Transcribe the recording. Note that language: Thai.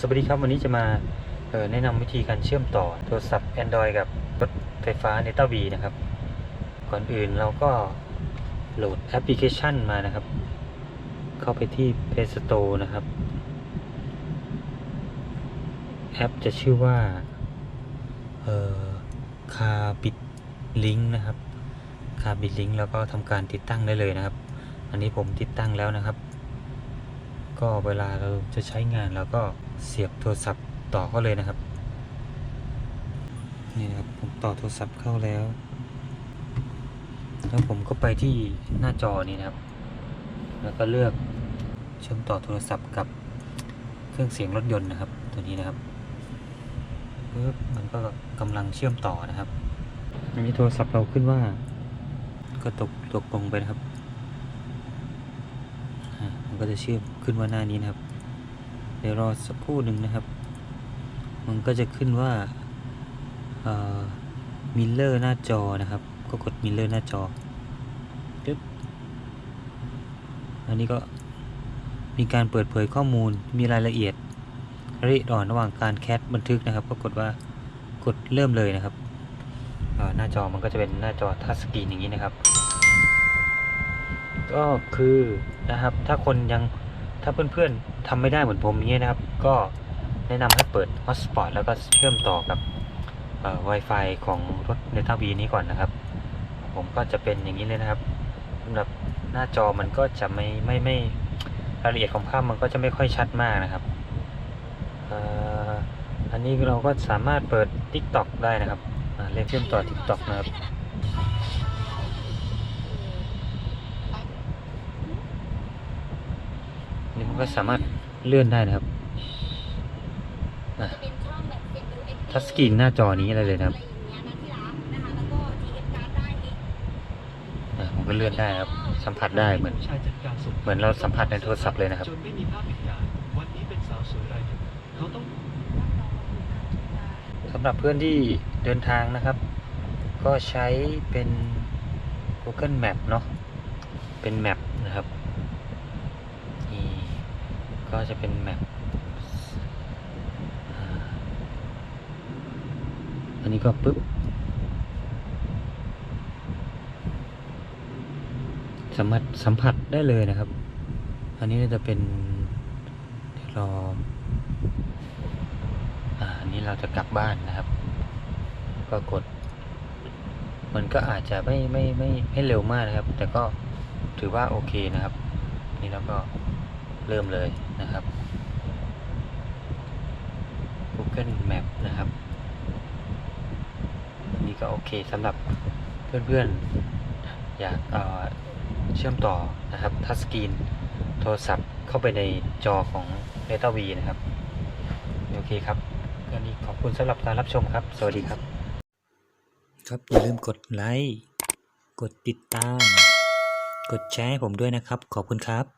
สวัสดีครับ วันนี้จะมาแนะนำวิธีการเชื่อมต่อโทรศัพท์ Android กับรถไฟฟ้า n e t a v นะครับ ก่อนอื่นเราก็โหลดแอปพลิเคชันมานะครับ เข้าไปที่ Play Store นะครับ แอปจะชื่อว่าเอ่อ Carbit Link นะครับ Carbit Link แล้วก็ทำการติดตั้งได้เลยนะครับ อันนี้ผมติดตั้งแล้วนะครับ ก็เวลาเราจะใช้งานเราก็เสียบโทรศัพท์ต่อเข้าเลยนะครับ นี่นะครับผมต่อโทรศัพท์เข้าแล้ว แล้วผมก็ไปที่หน้าจอนี้นะครับ แล้วก็เลือกเชื่อมต่อโทรศัพท์กับเครื่องเสียงรถยนต์นะครับ ตัวนี้นะครับปึ๊บมันก็กำลังเชื่อมต่อนะครับอันนี้โทรศัพท์เราขึ้นว่า ก็ตกตกลงไปนะครับ ก็จะเชื่อมขึ้นว่าหน้านี้นะครับเดี๋ยวรอสักครู่หนึ่งนะครับ มันก็จะขึ้นว่ามิลเลอร์หน้าจอนะครับ ก็กดมิลเลอร์หน้าจอปึ๊บอันนี้ก็มีการเปิดเผยข้อมูลมีรายละเอียดละเอียดอ่อนระหว่างการแคสบันทึกนะครับ ก็กดว่ากดเริ่มเลยนะครับหน้าจอมันก็จะเป็นหน้าจอทัชสกรีนอย่างนี้นะครับ ก็คือนะครับ ถ้าคนยังถ้าเพื่อนๆทำไม่ได้เหมือนผมอย่างเงี้นะครับ ก็แนะนำให้เปิด Hotspot แล้วก็เชื่อมต่อกับเอ่อ Wi-Fi ของรถ Data V นี้ก่อนนะครับ ผมก็จะเป็นอย่างนี้เลยนะครับสำหรับหน้าจอมันก็จะไม่ไม่ไม่รายละเอียดของภาพมันก็จะไม่ค่อยชัดมากนะครับอันนี้เราก็สามารถเปิด TikTok ได้นะครับเล่นเชื่อมต่อ TikTok นะครับ นี่มันก็สามารถเลื่อนได้นะครับอะทัชสกรีนหน้าจอนี้อะไรเลยนะครับอะมันก็เลื่อนได้ครับ สัมผัสได้เหมือนชายจัดการศพเหมือนเราสัมผัสในโทรศัพท์เลยนะครับจนไม่มีภาพวิญญาณวันนี้เป็นสาวสวยรายหนึ่งเขาต้องสำหรับเพื่อนที่เดินทางนะครับ ก็ใช้เป็น Google Map เนาะ เป็นแมปนะครับนี่ ก็จะเป็นแมปอันนี้ก็ปึ๊บสามารถสัมผัสได้เลยนะครับ อันนี้จะเป็นเดี๋ยวรออ่าอันนี้เราจะกลับบ้านนะครับ ก็กด มันก็อาจจะไม่ไม่ไม่ไม่เร็วมากนะครับ แต่ก็ถือว่าโอเคนะครับ นี่เราก็ เริ่มเลยนะครับ Google Map นะครับนนี้ก็โอเคสำหรับเพื่อนๆ อยากเอ่อเชื่อมต่อนะครับทัชสกรีนโทรศัพท์เข้าไปในจอของ d a t a V นะครับ โอเคครับอันนี้ขอบคุณสำหรับการรับชมครับ สวัสดีครับ ครับอย่าลืมกดไลค์ กดติดตาม กดแชร์ให้ผมด้วยนะครับ ขอบคุณครับ